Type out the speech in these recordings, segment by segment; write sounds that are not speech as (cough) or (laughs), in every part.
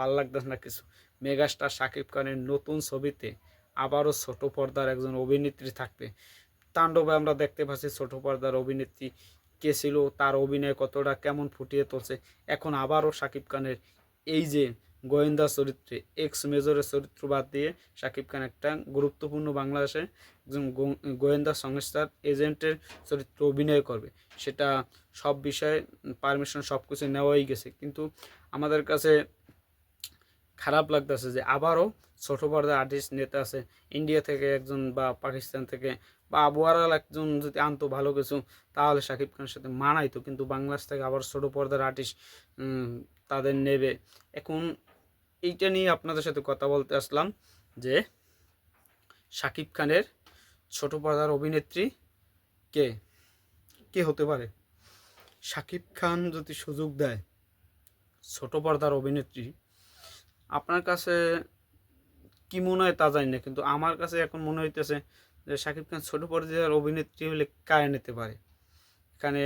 ভালো লাগতেছে না কিছু। মেগাস্টার শাকিব খানের নতুন ছবিতে আবারও ছোট পর্দার একজন অভিনেত্রী থাকবে। তাণ্ডবে আমরা দেখতে পাচ্ছি ছোট পর্দার অভিনেত্রী কে ছিল, তার অভিনয় কতটা, কেমন ফুটিয়ে তুলছে। এখন আবারও শাকিব খানের এই যে গোয়েন্দা চরিত্রে এক্স মেজরের চরিত্র বাদ দিয়ে শাকিব খান একটা গুরুত্বপূর্ণ বাংলাদেশে একজন গোয়েন্দা সংস্থার এজেন্টের চরিত্র অভিনয় করবে। সেটা সব বিষয়ে পারমিশন সব কিছু নেওয়াই গেছে। কিন্তু আমাদের কাছে খারাপ লাগতেছে যে আবারও ছোট পর্দার আর্টিস্ট নেতা আছে ইন্ডিয়া থেকে একজন বা পাকিস্তান থেকে বা আবহাওয়ার একজন যদি আনতো ভালো কিছু, তাহলে শাকিব খানের সাথে মানাইতো। কিন্তু বাংলাদেশ থেকে আবার ছোট পর্দার আর্টিস্ট তাদের নেবে। এখন এইটা নিয়ে আপনাদের সাথে কথা বলতে আসলাম যে শাকিব খানের ছোট পর্দার অভিনেত্রী কে? কে হতে পারে? শাকিব খান যদি সুযোগ দেয় ছোট পর্দার অভিনেত্রী আপনার কাছে কি মনে হয় তা জানি না, কিন্তু আমার কাছে এখন মনে হইতেছে যে শাকিব খান ছোট পর্দার অভিনেত্রী হলে কারে নিতে পারে? এখানে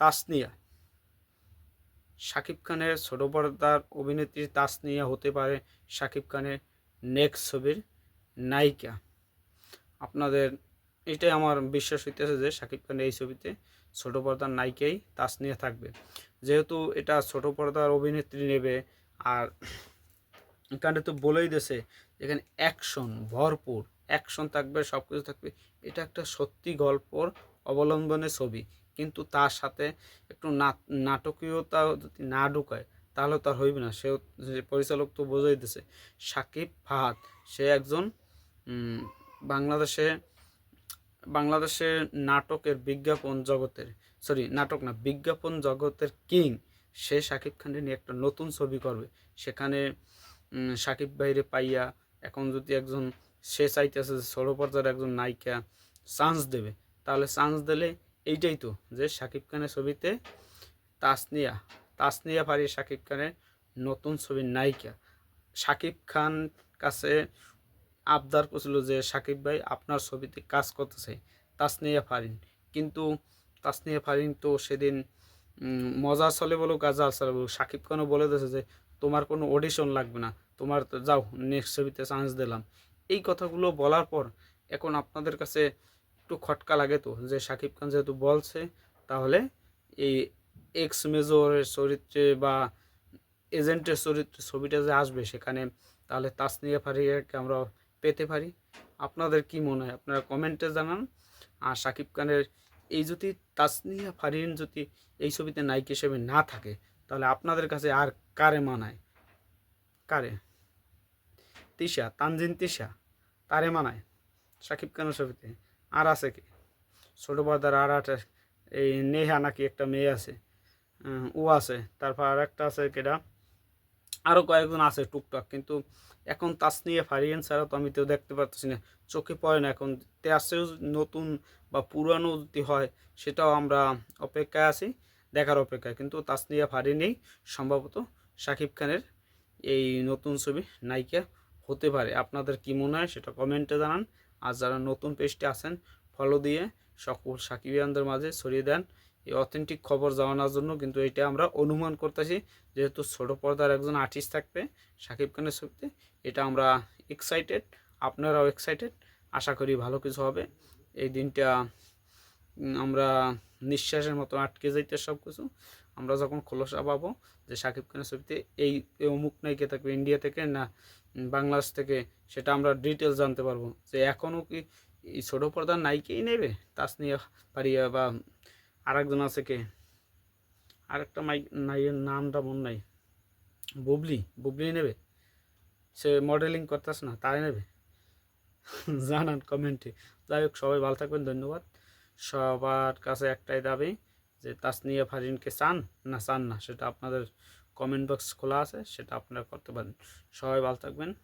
তাসনিয়া। শাকিব খানের ছোট পর্দার অভিনেত্রী তাসনিয়া হতে পারে শাকিব খানের নেক্সট ছবির নায়িকা। আপনাদের এটাই আমার বিশ্বাস হইতেছে যে শাকিব খানের এই ছবিতে ছোট পর্দার নায়িকাই তাসনিয়া থাকবে। যেহেতু এটা ছোট পর্দার অভিনেত্রী নেবে আর এখানে তো বলেই দিয়েছে, এখানে অ্যাকশন ভরপুর অ্যাকশন থাকবে সব কিছু থাকবে। এটা একটা সত্যি গল্পর অবলম্বনে ছবি। কিন্তু তার সাথে একটু নাটকীয়তা যদি না ঢুকায়, তাহলে তার হইবে না। সে পরিচালক তো বোঝাই দিছে সাকিব ফাহাদ, সে একজন বাংলাদেশে বাংলাদেশে নাটকের বিজ্ঞাপন জগতের সরি নাটক না, বিজ্ঞাপন জগতের কিং সে শাকিব খানের নিয়ে একটা নতুন ছবি করবে। সেখানে শাকিব ভাইরে পাইয়া এখন যদি একজন, সে চাইতেছে যে পর্যায়ের একজন নায়িকা চান্স দেবে, তাহলে চান্স দিলে এইটাই তো যে শাকিব খানের ছবিতে তাসনিয়া তাসনিয়া পারি শাকিব খানের নতুন ছবির নায়িকা। শাকিব খান কাছে আবদার করছিল যে শাকিব ভাই আপনার ছবিতে কাজ করতে চাই তাসনিয়া ফারিন। কিন্তু তাসনিয়া ফারিন তো সেদিন মজা চলে বলো গাজা চলে বলো শাকিব খানও বলে দিয়েছে যে, তোমার কোনো অডিশন লাগবে না। তোমার যাও নেক্সট ছবিতে চান্স দিলাম। এই কথাগুলো বলার পর এখন আপনাদের কাছে একটু খটকা লাগে তো, যে শাকিব খান যেহেতু বলছে, তাহলে এই এক্স মেজরের চরিত্রে বা এজেন্টের চরিত্রে ছবিটা যে আসবে সেখানে, তাহলে তাসনিয়া ফারিয়াকে আমরা পেতে পারি। আপনাদের কি মনে হয়? আপনারা কমেন্টে জানান। আর শাকিব খানের এই যদি তাসনিয়া ফারিন যদি এই ছবিতে নায়িক হিসেবে না থাকে, তাহলে আপনাদের কাছে আর কারে মানায়? কারে? তিশা, তানজিন তিশা, তারে মানায়? শাকিব খানের ছবিতে? আর আছে কি? ছোটো পর্দার আর একটা এই নেহা নাকি একটা মেয়ে আছে ও আছে, তারপর আর একটা আছে কেটা আরও কয়েকজন আছে টুকটাক, কিন্তু এখন তাসনিয়া ফারিয়ান ছাড়া তো আমি তো দেখতে পারতেছি না। চোখে পড়ে না এখন। তেয়াসেও নতুন বা পুরানো যদি হয়, সেটাও আমরা অপেক্ষায় আছি, দেখার অপেক্ষায়। কিন্তু তাস তাসনিয়া ফারিনেই সম্ভবত শাকিব খানের এই নতুন ছবি নায়িকা হতে পারে। আপনাদের কি মনে হয় সেটা কমেন্টে জানান। আর যারা নতুন পেজটি আছেন ফলো দিয়ে সকল সাকিবিয়ানদের মাঝে ছড়িয়ে দেন। এই অথেন্টিক খবর জানানোর জন্য কিন্তু এটা আমরা অনুমান করতেছি। যেহেতু ছোট পর্দার একজন আর্টিস্ট থাকবে শাকিব খানের ছবিতে, এটা আমরা এক্সাইটেড আপনারাও এক্সাইটেড আশা করি ভালো কিছু হবে। এই দিনটা আমরা নিঃশ্বাসের মতো আটকে যাইতে সব কিছু আমরা যখন খোলসা পাবো যে শাকিব খানের ছবিতে এই এই অমুক নায়িকা থাকবে ইন্ডিয়া থেকে না বাংলাদেশ থেকে, সেটা আমরা ডিটেলস জানতে পারব। যে এখনও কি এই ছোটো পর্দার নায়িকাই নেবে? তাসনিয়া পারিয়া বা আরেকজন আছে কে? আরেকটা মাই নাইয়ের নামটা মন নাই। বুবলি বুবলি নেবে? সে মডেলিং করতেছে না, তাই নেবে? (laughs) জানান কমেন্টে। যাই হোক, সবাই ভালো থাকবেন, ধন্যবাদ। সবার কাছে একটাই দাবি যে তাসনিয়া ফারিনকে চান না চান না, সেটা আপনাদের কমেন্ট বক্স খোলা আছে, সেটা আপনারা করতে পারেন। সবাই ভালো থাকবেন।